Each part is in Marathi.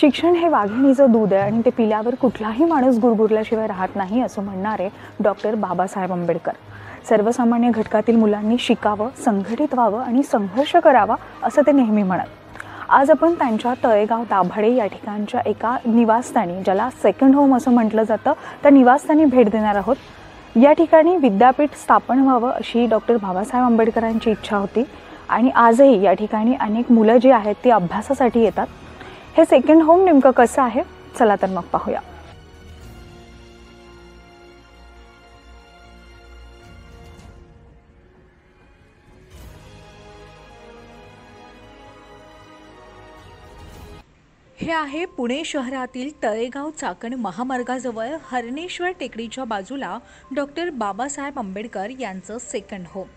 शिक्षण हे वाघिणीचं दूध आहे आणि ते पिल्यावर कुठलाही माणूस गुरगुरल्याशिवाय राहत नाही असं म्हणणारे डॉक्टर बाबासाहेब आंबेडकर. सर्वसामान्य घटकातील मुलांनी शिकावं संघटित व्हावं आणि संघर्ष करावा असं ते नेहमी म्हणत. आज आपण त्यांच्या तळेगाव दाभाडे या ठिकाणच्या एका निवासस्थानी ज्याला सेकंड होम असं म्हटलं जातं त्या निवासस्थानी भेट देणार आहोत. या ठिकाणी विद्यापीठ स्थापन व्हावं अशी डॉक्टर बाबासाहेब आंबेडकरांची इच्छा होती. आणि आजही या ठिकाणी अनेक मुलं जी आहेत ती अभ्यासासाठी येतात. हे सेकंड होम नेमकं कसं आहे? चला तर मग पाहूया. हे आहे पुणे शहरातील तळेगाव चाकण महामार्गाजवळ हरणेश्वर टेकडीच्या बाजूला डॉक्टर बाबासाहेब आंबेडकर यांचं सेकंड होम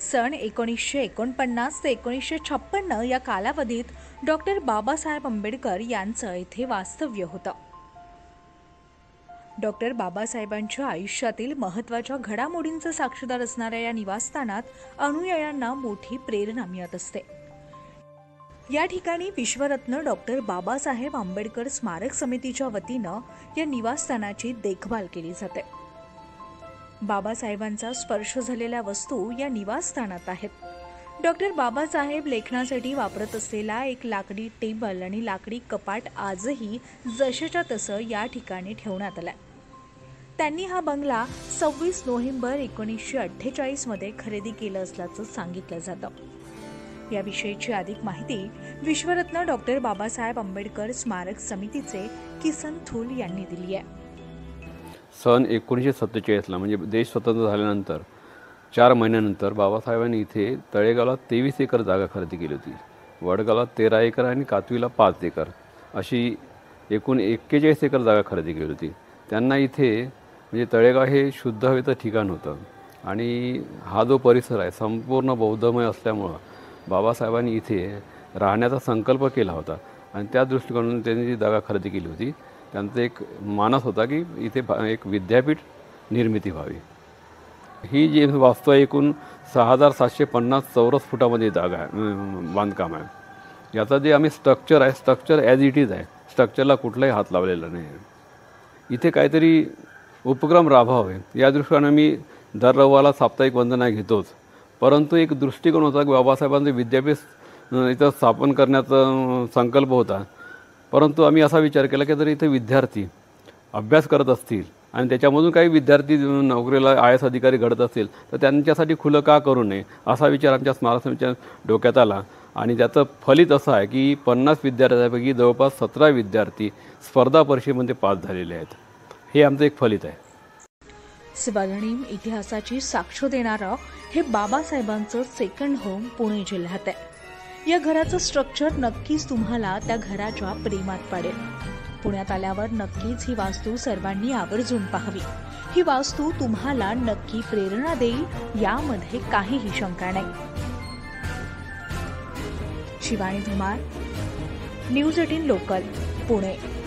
सन एकोणीसशे एकोणपन्नास ते एकोणीसशे छप्पन्न या कालावधीत डॉक्टर बाबासाहेब आंबेडकर यांचं येथे वास्तव्य होतं. डॉक्टर बाबासाहेबांच्या आयुष्यातील महत्त्वाच्या घडामोडींचं साक्षीदार असणाऱ्या या निवासस्थानात अनुयायांना मोठी प्रेरणा मिळत असते. या ठिकाणी विश्वरत्न डॉक्टर बाबासाहेब आंबेडकर स्मारक समितीच्या वतीनं या निवासस्थानाची देखभाल केली जाते. बाबासाहेबांचा स्पर्श झालेल्या वस्तू या निवासस्थानात आहेत. डॉक्टर बाबासाहेब लेखनासाठी वापरत असलेला एक लाकडी टेबल आणि लाकडी कपाट आजही जशाच्या तसं या ठिकाणी ठेवण्यात आलाय. त्यांनी हा बंगला सव्वीस नोव्हेंबर एकोणीसशे अठ्ठेचाळीसमध्ये खरेदी केलं असल्याचं सांगितलं जातं. याविषयीची अधिक माहिती विश्वरत्न डॉक्टर बाबासाहेब आंबेडकर स्मारक समितीचे किसन थूल यांनी दिली आहे. सन एकोणीसशे सत्तेचाळीसला म्हणजे देश स्वतंत्र झाल्यानंतर चार महिन्यानंतर बाबासाहेबांनी इथे तळेगावला तेवीस एकर जागा खरेदी केली होती. वडगावला तेरा एकर आणि कातवीला पाच एकर अशी एकूण एक्केचाळीस एकर जागा खरेदी केली होती. त्यांना इथे म्हणजे तळेगाव हे शुद्ध हवेचं ठिकाण होतं. आणि हा जो परिसर आहे संपूर्ण बौद्धमय असल्यामुळं बाबासाहेबांनी इथे राहण्याचा संकल्प केला होता. आणि त्या दृष्टिकोनातून त्यांनी जी जागा खरेदी केली होती. त्यांचा एक मानस होता की इथे एक विद्यापीठ निर्मिती व्हावी. ही जी वास्तू आहे एकूण सहा हजार सातशे पन्नास चौरस फुटामध्ये जागा आहे बांधकाम आहे. याचं जे आम्ही स्ट्रक्चर आहे स्ट्रक्चर ॲज इट इज आहे. स्ट्रक्चरला कुठलाही हात लावलेला नाही आहे. इथे काहीतरी उपक्रम राबवावे. या दृष्टीने मी दर रविवारला साप्ताहिक वंदना घेतोच. परंतु एक दृष्टिकोन होता की बाबासाहेबांचं विद्यापीठ इथं स्थापन करण्याचा संकल्प होता. परंतु आम्ही असा विचार केला की जर इथे विद्यार्थी अभ्यास करत असतील आणि त्याच्यामधून काही विद्यार्थी नोकरीला आय एस अधिकारी घडत असतील तर त्यांच्यासाठी खुलं का करू नये असा विचार आमच्या स्मारक समितीच्या डोक्यात आला. आणि त्याचं फलित असं आहे की पन्नास विद्यार्थ्यांपैकी जवळपास सतरा विद्यार्थी स्पर्धा परीक्षेमध्ये पास झालेले आहेत. हे आमचं एक फलित आहे. स्वर्णिम इतिहासाची साक्ष देणारं हे बाबासाहेबांचं सेकंड होम पुणे जिल्ह्यात आहे. या घराचं स्ट्रक्चर नक्कीच तुम्हाला त्या घराच्या प्रेमात पाडेल. पुण्यात आल्यावर नक्कीच ही वास्तू सर्वांनी आवर्जून पाहावी. ही वास्तू तुम्हाला नक्की प्रेरणा देईल यामध्ये काहीही शंका नाही. Shivani Dhumar news eighteen local Pune.